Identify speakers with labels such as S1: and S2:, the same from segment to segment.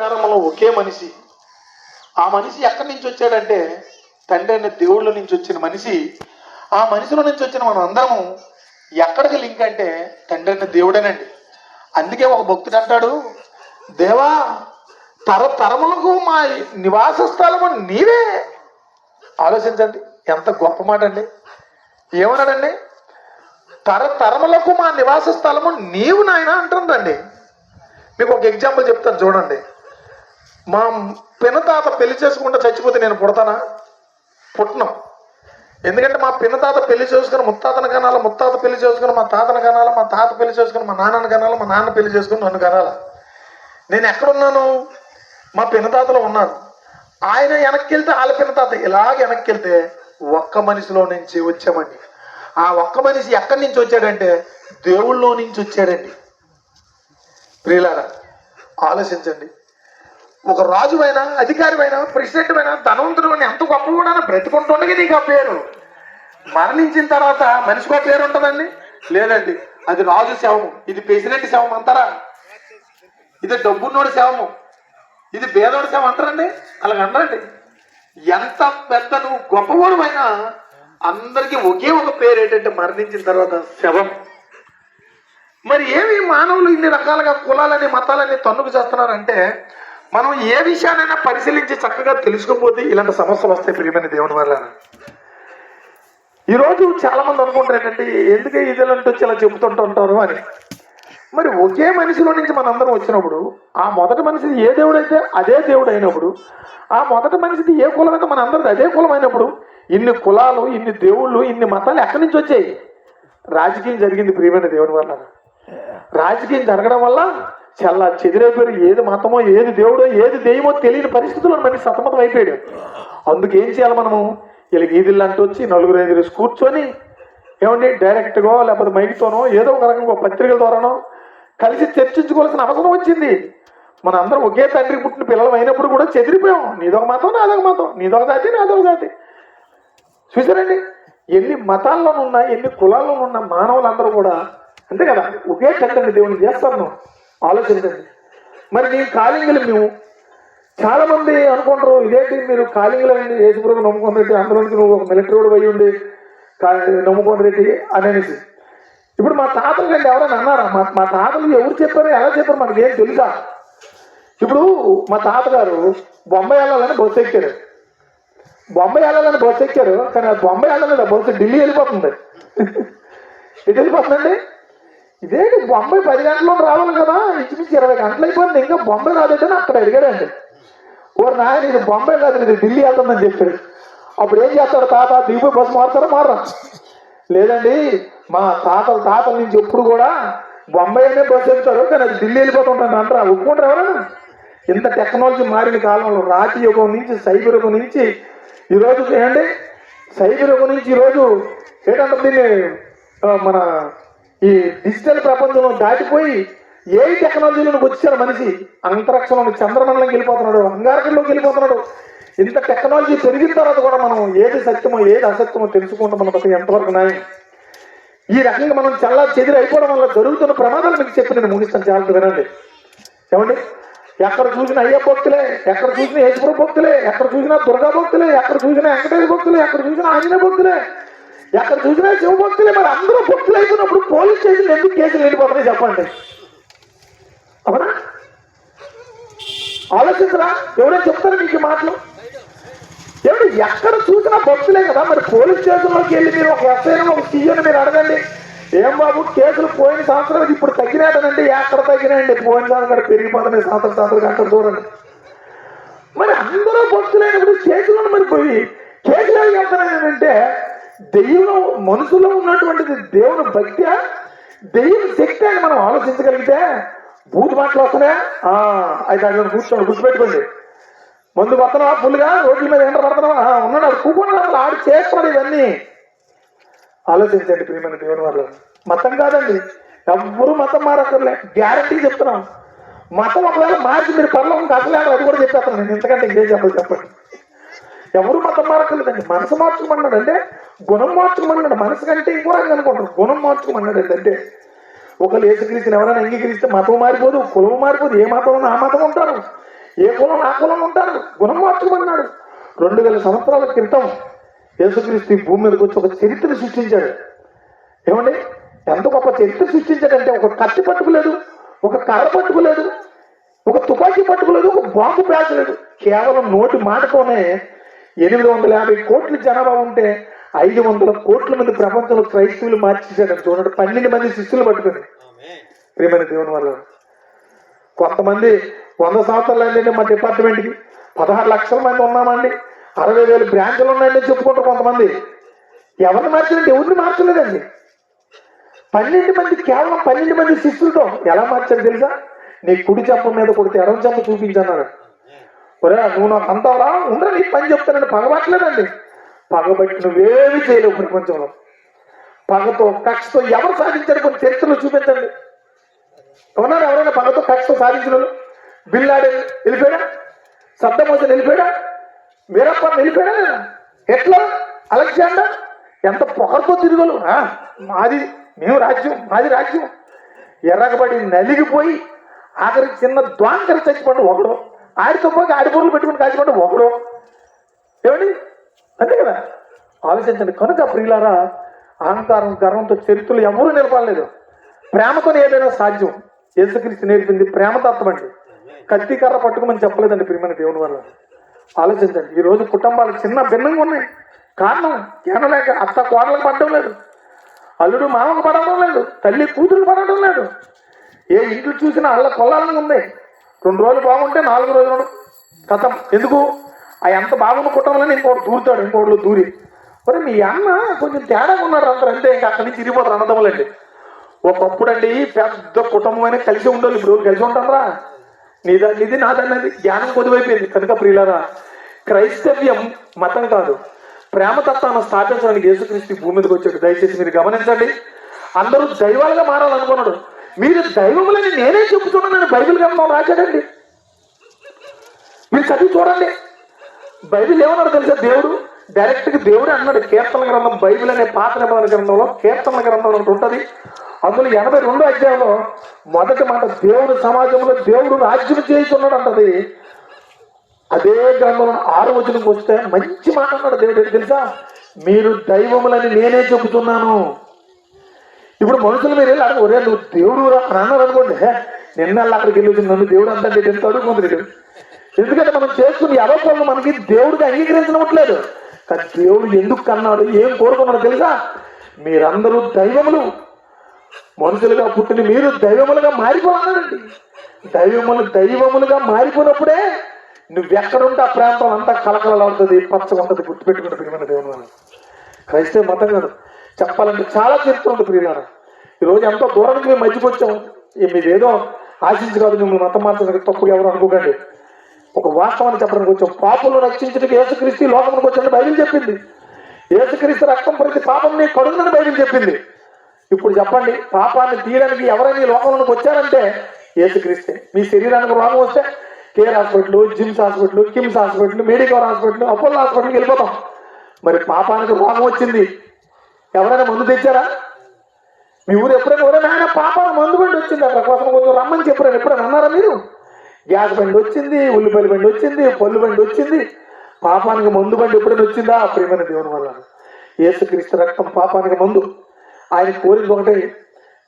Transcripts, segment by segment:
S1: ప్రకారంలో ఒకే మనిషి. ఆ మనిషి ఎక్కడి నుంచి వచ్చాడంటే తండ్రి అనే దేవుళ్ళ నుంచి వచ్చిన మనిషి. ఆ మనిషిలో నుంచి వచ్చిన మనం అందరము ఎక్కడికి లింక్ అంటే తండ్రి అనే దేవుడేనండి. అందుకే ఒక భక్తుడు అంటాడు దేవా తరతరములకు మా నివాస స్థలము నీవే. ఆలోచించండి ఎంత గొప్ప మాట అండి ఏమన్నాడండి తరతరములకు మా నివాస స్థలము నీవు నాయన అంటుందండి. మీకు ఒక ఎగ్జాంపుల్ చెప్తాను చూడండి. మా పినతాత పెళ్ళి చేసుకుంటే చచ్చిపోతే నేను పుడతానా? పుట్టను ఎందుకంటే మా పినతాత పెళ్ళి చేసుకుని ముత్తాతను కనాలి ముత్తాత పెళ్ళి చేసుకుని మా తాతను కనాలి మా తాత పెళ్ళి చేసుకుని మా నాన్నను కనాలి మా నాన్న పెళ్ళి చేసుకుని నన్ను కనాలి. నేను ఎక్కడున్నాను? మా పినతాతలో ఉన్నాను. ఆయన వెనక్కి వెళ్తే వాళ్ళ పినతాత ఇలాగ వెనక్కి వెళ్తే ఒక్క మనిషిలో నుంచి వచ్చామండి. ఆ ఒక్క మనిషి ఎక్కడి నుంచి వచ్చాడంటే దేవుళ్ళలో నుంచి వచ్చాడండి. ప్రియులారా ఆలోచించండి. ఒక రాజు అయినా అధికారి ప్రెసిడెంట్ అయినా ధనవంతుడు ఎంత గొప్ప కూడా బ్రతికుంటుండగా నీకు ఆ పేరు. మరణించిన తర్వాత మనిషికి ఒక పేరు ఉంటుందండి? లేదండి. అది రాజు శవము. ఇది ప్రెసిడెంట్ శవం అంటారా? ఇది డబ్బున్నోడి శవము. ఇది పేదోడి శవం అంటారండి? అలాగ అంటారండి. ఎంత పెద్ద నువ్వు గొప్పవాడు అందరికీ ఒకే ఒక పేరు ఏంటంటే మరణించిన తర్వాత శవం. మరి ఏమి మానవులు ఇన్ని రకాలుగా కులాలని మతాలని తన్నుకు చేస్తున్నారంటే మనం ఏ విషయానైనా పరిశీలించి చక్కగా తెలుసుకోకపోతే ఇలాంటి సమస్యలు వస్తాయి ప్రియమైన దేవుని వల్ల ఈరోజు చాలా మంది అనుకుంటారు ఏంటంటే ఎందుకు ఇదిలంటూ వచ్చి ఇలా చెబుతుంటుంటారు అని. మరి ఒకే మనిషిలో నుంచి మనందరం వచ్చినప్పుడు ఆ మొదటి మనిషిది ఏ దేవుడైతే అదే దేవుడు అయినప్పుడు ఆ మొదటి మనిషిది ఏ కులం అయితే మనందరిది అదే కులం అయినప్పుడు ఇన్ని కులాలు ఇన్ని దేవుళ్ళు ఇన్ని మతాలు ఎక్కడి నుంచి వచ్చాయి? రాజకీయం జరిగింది ప్రియమైన దేవుని వల్ల రాజకీయం జరగడం వల్ల చల్ల చెదిరైపోయారు ఏది మతమో ఏది దేవుడో ఏది దెయ్యమో తెలియని పరిస్థితుల్లో మనిషి సతమతం అయిపోయాడు. అందుకు ఏం చేయాలి మనము? వీళ్ళకి ఈదిళ్ళు అంటూ వచ్చి నలుగురు ఐదుగురు కూర్చొని ఏమండి డైరెక్ట్గా లేకపోతే మైక్తోనో ఏదో ఒక రకంగా పత్రికల ద్వారానో కలిసి చర్చించుకోవాల్సిన అవసరం వచ్చింది. మన అందరం ఒకే తండ్రి పుట్టిన పిల్లలు అయినప్పుడు కూడా చెదిరిపోయాం. నీదొక మతం నాదొక మతం. నీదొక జాతి నాదొక జాతి. చూసారండి ఎన్ని మతాల్లోనున్నా ఎన్ని కులాల్లోనున్న మానవులందరూ కూడా అంతే కదా ఒకే తండ్రిని దేవుని చేస్తాను ఆలోచించండి. మరి నీ కాలింగులు మేము చాలా మంది అనుకుంటారు ఇదేంటి మీరు కాలింగులు అండి యేసుప్రభు నమ్ముకొని రెడ్డి అందులోనికి నువ్వు ఒక మిలిటరీ కూడా పోయి ఉండి కా- నమ్ముకొని రెడ్డి అనేసి. ఇప్పుడు మా తాతలు కంటే ఎవరైనా అన్నారా? మా మా తాతలు ఎవరు చెప్పారు ఎలా చెప్పారు మనకి ఏం తెలుసా? ఇప్పుడు మా తాతగారు బొంబాయి వెళ్ళాలని బస్సు ఎక్కారు. బొంబాయి వెళ్ళాలని బస్సు ఎక్కారు కానీ ఆ బొంబాయి వెళ్ళలేదు బస్సు ఢిల్లీ వెళ్ళిపోతుంది. ఎటు వెళ్ళిపోతుందండి? ఇదేంటి? బొంబాయి పది గంటల్లో రావాలి కదా. ఇంచుమించు ఇరవై గంటలు అయిపోయింది. ఇంకా బొంబాయి రాదంటే అక్కడ అడిగాడండి. ఓరు నాయన ఇది బొంబాయి కాదు ఇది ఢిల్లీ వెళ్తుందని చెప్పాడు. అప్పుడు ఏం చేస్తాడు తాత? దిగిపోయి బస్సు మారుతారా? మారా లేదండి మా తాతల తాతల నుంచి ఎప్పుడు కూడా బొంబాయి అనే బస్సు వెళ్తారు కానీ అది ఢిల్లీ వెళ్ళిపోతుంటాను అంటారా ఒప్పుకుంటారు ఎవరైనా? ఇంత టెక్నాలజీ మారిన కాలంలో రాతి యుగం నుంచి సైబర్ యుగం నుంచి ఈరోజు ఏంటి? సైబర్ యుగం నుంచి ఈరోజు ఏంటంటే దీన్ని? మన ఈ డిజిటల్ ప్రపంచంలో దాటిపోయి ఏ టెక్నాలజీలోకి వచ్చారు మనిషి అంతరిక్షంలో చంద్రమండలంకి వెళ్ళిపోతున్నాడు అంగారకంలోకి వెళ్ళిపోతున్నాడు. ఇంత టెక్నాలజీ పెరిగిన తర్వాత కూడా మనం ఏది సత్యమో ఏది అసత్యమో తెలుసుకుంటాం మన ఎంతవరకు న్యాయం? ఈ రకంగా మనం చాలా చెదిరి అయిపోవడం వల్ల జరుగుతున్న ప్రమాదాలు మీకు చెప్పి నేను ముగిస్తాను. చాలా వినండి. ఏమండి? ఎక్కడ చూసినా అయ్య భక్తులే ఎక్కడ చూసినా యేసుప్రభు భక్తులే ఎక్కడ చూసినా దుర్గా భక్తులే ఎక్కడ చూసినా వెంకటేశ్వర భక్తులే ఎక్కడ చూసినా ఆంజనేయ భక్తులే. ఎక్కడ చూసినా శివభక్తులే మరి అందరూ భక్తులు అయిపోయినప్పుడు పోలీస్ స్టేషన్ ఎందుకు కేసులు వెళ్ళిపోతున్నాయి చెప్పండి? అవునా? ఆలోచించరా? ఎవరైనా చెప్తారా మీకు మాటలు? ఎవరు ఎక్కడ చూసినా భక్తులే కదా మరి పోలీస్ స్టేషన్లోకి వెళ్ళి మీరు ఒక ఎస్ఐని ఒక సీఎని మీరు అడగండి. ఏం బాబు కేసులు పోయిన సంవత్సరం ఇప్పుడు తగ్గినాడనండి ఎక్కడ తగ్గినాయండి? పోయిన సంవత్సరం పెరిగిపోతున్నాయి సంవత్సరం సంవత్సరం అక్కడ చూడండి. మరి అందరూ భక్తులైనప్పుడు కేసులను మరి పోయి కేసులు ఏం చెప్తున్నాయంటే మనసులో ఉన్నటువంటిది దేవుని భక్తి దెయ్యం శక్తి అని మనం ఆలోచించగలిగితే బూతు మాటలు వస్తున్నాయా? ఆ, అయితే అక్కడ కూర్చోండి గుర్తుపెట్టుకోండి. ముందు పడుతున్నావా ఫుల్గా రోడ్ల మీద ఎండ పడుతున్నావా? ఉన్నాడు ఆడు కూకున్నాడు అసలు ఆడు చేస్తున్నాడు ఇవన్నీ. ఆలోచించండి ప్రియమైన దేవుని వాళ్ళు మతం కాదండి ఎవ్వరూ మతం మారక్కర్లే. గ్యారంటీ చెప్తున్నాం. మతం ఒకవేళ మార్చి మీరు పర్లోకం అసలు అది కూడా చెప్పేస్తాను నేను. ఇంతకంటే ఇంకేం చెప్పాలి చెప్పండి? ఎవరు మతం మారకలేదండి మనసు మార్చుకోమన్నాడు అంటే గుణం మార్చుకోమన్నాడు మనసు కంటే ఇంకో అనుకుంటారు. గుణం మార్చుకోమన్నాడు అంటే ఒకళ్ళు ఏసుక్రీస్తుని ఎవరైనా అంగీకరిస్తే మతం మారిపోదు కులం మారిపోదు. ఏ మతంలో ఆ మతం ఉంటారు? ఏ కులం ఆ కులం ఉంటారు? గుణం మార్చుకున్నాడు రెండు వేల సంవత్సరాల క్రితం యేసుక్రీస్తు ఈ భూమి మీదకి వచ్చి ఒక చరిత్ర సృష్టించాడు. ఏమండి? ఎంత గొప్ప చరిత్ర సృష్టించాడంటే ఒక కత్తి పట్టుకోలేదు ఒక కర్ర పట్టుకోలేదు ఒక తుపాకీ పట్టుకోలేదు ఒక బాంబు పేర్చలేదు కేవలం నోటి మాటతోనే ఎనిమిది వందల యాభై కోట్ల జనాభా ఉంటే ఐదు వందల కోట్ల మంది ప్రపంచంలో క్రైస్తవులు మార్చేశాడు చూడండి. పన్నెండు మంది శిష్యులు పట్టుకుని. ప్రియమైన దేవుని వల్ల కొంతమంది వంద సంవత్సరాలు అండి మా డిపార్ట్మెంట్కి. పదహారు లక్షల మంది ఉన్నామండి. అరవై వేలు బ్రాంచ్లు ఉన్నాయని చెప్పుకుంటారు కొంతమంది. ఎవరిని మార్చారంటే ఎవరిని మార్చలేదండి. పన్నెండు మంది కేవలం పన్నెండు మంది శిష్యులతో ఎలా మార్చారు తెలుసా? నీ కుడి చెప్ప మీద కొడితే ఎడవ చెప్ప చూపించన్నాడు ఒరే నువ్వు నాకు అంతవరా ఉండరా నీ పని చెప్తానండి పగబట్టలేదండి. పగబట్టి నువ్వేమి చేయలేవు ప్రపంచంలో. పగతో కక్షతో ఎవరు సాధించారు కొన్ని చరిత్రలు చూపించండి ఉన్నారు ఎవరైనా పగతో కక్షతో సాధించిన వాళ్ళు? బిల్లాడే వెళ్ళిపోయాడా? సద్దమోసన్ వెళ్ళిపోయాడా? మీరప్ప వెళ్ళిపోయాడా? లేదా? ఎట్లా అలెగ్జాండర్? ఎంత పొగరుతో తిరుగులు మాది మేము రాజ్యం మాది రాజ్యం. ఎర్రగబడి నలిగిపోయి ఆఖరికి చిన్న ద్వాంకర చచ్చిపోండి ఒకడు. ఆడితో పోయి ఆడి బూర్లు పెట్టుకుని కాచుకుంటే ఒకడు. ఏమండి? అంతే కదా? ఆలోచించండి. కనుక ప్రియులారా అహంకారం గర్వంతో చరిత్రలు ఎవరూ నిలబడలేదు. ప్రేమతో ఏదైనా సాధ్యం. యేసుక్రీస్తు నేర్పింది ప్రేమతత్వం అండి. కత్తి కర్ర పట్టుకోమని చెప్పలేదండి ప్రియమైన దేవుని వల్ల ఆలోచించండి. ఈ రోజు కుటుంబాలు చిన్న భిన్నంగా ఉన్నాయి. కారణం జ్ఞానం లేక అత్త కోడలకు పడడం లేదు. అల్లుడు మామకు పడడం లేదు. తల్లి కూతురు పడడం లేదు. ఏ ఇంట్లో చూసినా అల్ల కొల్లాలని ఉంది. రెండు రోజులు బాగుంటే నాలుగు రోజులు కథం. ఎందుకు? ఆ ఎంత బాగున్న కుటుంబంలో ఇంకోటి దూరుతాడు ఇంకోటిలో దూరి. మరి మీ అన్న కొంచెం తేడాగా ఉన్నాడు అందరూ అంతే ఇంకా అక్కడి నుంచి తిరిగిపోతారు అన్నదమ్ములండి ఒకప్పుడు అండి పెద్ద కుటుంబం కలిసి ఉండాలి ఇప్పుడు ఎవరు కలిసి ఉంటారా? నీదాన్ని ఇది నాదన్నది జ్ఞానం కొద్దివైపోయింది. కనుక ప్రియులరా క్రైస్తవ్యం మతం కాదు. ప్రేమతత్వాన్ని స్థాపించడానికి యేసుక్రీస్తు భూమి మీదకి వచ్చాడు. దయచేసి మీరు గమనించండి. అందరూ దైవాలుగా మారాలనుకున్నాడు. మీరు దైవములని నేనే చెబుతున్నానని బైబిల్ గ్రంథం రాశాడండి. మీరు చదివి చూడండి. బైబిల్ ఏమన్నాడు తెలుసా? దేవుడు డైరెక్ట్గా దేవుడు దేవుడే అన్నాడు. కీర్తన గ్రంథం బైబిల్ అనే పాత నిబంధన గ్రంథంలో కీర్తన గ్రంథం ఒకటి ఉంటుంది. అందులో ఎనభై రెండు అధ్యాయంలో మొదటి మాట దేవుడు సమాజంలో దేవుడు రాజ్యం చేస్తున్నాడు అంటది. అదే గ్రంథంలో ఆరు వచనంకి వస్తే మంచి మాట అన్నాడు దేవుడు. తెలుసా? మీరు దైవములని నేనే చెబుతున్నాను. ఇప్పుడు మనుషులు మీరు వెళ్ళి అడగ ఒరే నువ్వు దేవుడు అన్నారు అనుకోండి. నిన్న అక్కడికి వెళ్ళి నన్ను దేవుడు అంతా ఎంత అడుగుతుంది ఎందుకంటే మనం చేసుకుని అవసరం మనకి దేవుడికి అంగీకరించనట్లేదు. కానీ దేవుడు ఎందుకు కన్నాడు ఏం కోరుకున్నాడు తెలుసా? మీరందరూ దైవములు. మనుషులుగా పుట్టిన మీరు దైవములుగా మారిపోవాలండి. దైవములు దైవములుగా మారిపోయినప్పుడే నువ్వెక్కడుంటే ఆ ప్రాంతం అంతా కలకలలాడుతుంది పచ్చగా ఉంటుంది గుర్తుపెట్టుకుంటుంది దేవుడు దేవుని క్రైస్తవ మతం కాదు. చెప్పాలంటే చాలా చరిత్ర ప్రియులారా. ఈరోజు ఎంతో దూరానికి మేము మధ్యకి వచ్చాం మీదేదో ఆశించి కాదు మిమ్మల్ని మతం మార్చడానికి తప్పుగా ఎవరు అనుకోకండి. ఒక వాస్తవాన్ని చెప్పడానికి వచ్చాం. పాపులను రక్షించడానికి యేసుక్రీస్తు లోకంలోకి వచ్చాడని బైబిల్ చెప్పింది. యేసుక్రీస్తు రక్తం ప్రతి పాపంని కడుగునని బైబిల్ చెప్పింది. ఇప్పుడు చెప్పండి పాపాన్ని తీయడానికి ఎవరైనా లోకంలోకి వచ్చారంటే యేసుక్రీస్తే. మీ శరీరానికి రోగం వస్తే care hospital GIMS hospital KIMS hospital medical hospital Apollo హాస్పిటల్కి వెళ్ళిపోతాం. మరి పాపానికి రోగం వచ్చింది ఎవరైనా మందు తెచ్చారా? మీ ఊరు ఎప్పుడైనా ఎవరైనా ఆయన పాపాల మందు బండి వచ్చింది అక్కడ కోసం కొంచెం రమ్మని చెప్పారు ఎప్పుడైనా అన్నారా మీరు? గ్యాస్ బండి వచ్చింది ఉల్లిపాయల బండి వచ్చింది పళ్ళు బండి వచ్చింది. పాపానికి మందు బండి ఎప్పుడైనా వచ్చిందా? ప్రేమైన దేవుని వల్ల. యేసుక్రీస్తు రక్తం పాపానికి మందు. ఆయన కోరిక ఒకటే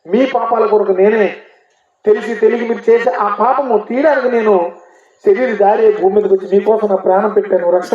S1: మీ పాపాల కొరకు నేనే తెలిసి తెలిసి మీరు చేసే ఆ పాపము తీయడానికి నేను శరీర దారి భూమి మీదకి వచ్చి మీకోసం నా ప్రాణం పెట్టాను రక్షణ